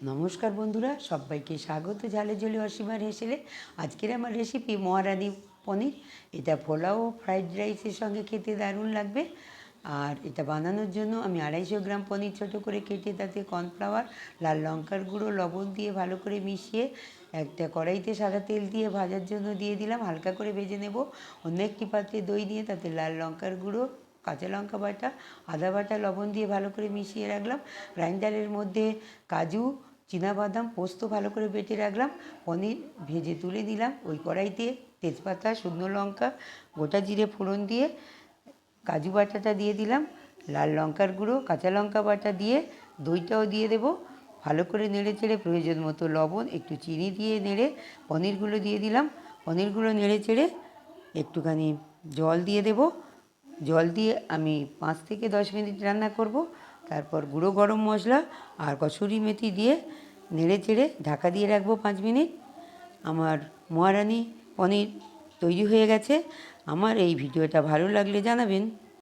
নমস্কার বন্ধুরা, সবাইকে স্বাগত। ঝালে ঝোলে অসীমার হেসেলে আজকের আমার রেসিপি মহারানি পনির। এটা পোলাও ফ্রাইড রাইসের সঙ্গে খেতে দারুণ লাগবে। আর এটা বানানোর জন্য আমি আড়াইশো গ্রাম পনির ছোটো করে কেটে তাতে কর্নফ্লাওয়ার, লাল লঙ্কার গুঁড়ো, লবণ দিয়ে ভালো করে মিশিয়ে একটা কড়াইতে সাদা তেল দিয়ে ভাজার জন্য দিয়ে দিলাম। হালকা করে ভেজে নেব। অন্য একটি পাত্রে দই দিয়ে তাতে লাল লঙ্কার গুঁড়ো, কাঁচা লঙ্কা বাটা, আদা বাটা, লবণ দিয়ে ভালো করে মিশিয়ে রাখলাম। গ্রাইন্ডারের মধ্যে কাজু বাদাম পোস্ত ভালো করে বেটে রাখলাম, পনির ভেজে তুলে দিলাম ওই কড়াইতে তেজপাতা, শুকনো লঙ্কা, গোটা জিরে ফোড়ন দিয়ে কাজু বাটাটা দিয়ে দিলাম, লাল লঙ্কার গুঁড়ো, কাঁচা লঙ্কা বাটা দিয়ে দইটাও দিয়ে দেব, ভালো করে নেড়ে চেড়ে প্রয়োজন মতো লবণ, একটু চিনি দিয়ে নেড়ে পনিরগুলো দিয়ে দিলাম, পনিরগুলো নেড়ে চেড়ে একটুখানি জল দিয়ে দেবো, জল দিয়ে আমি পাঁচ থেকে দশ মিনিট রান্না করব, তারপর গুঁড়ো গরম মশলা আর কসুরি মেথি দিয়ে নেড়ে চেড়ে ঢাকা দিয়ে রাখব পাঁচ মিনিট। আমার মহারানি পনির তৈরি হয়ে গেছে। আমার এই ভিডিওটা ভালো লাগলে জানাবেন।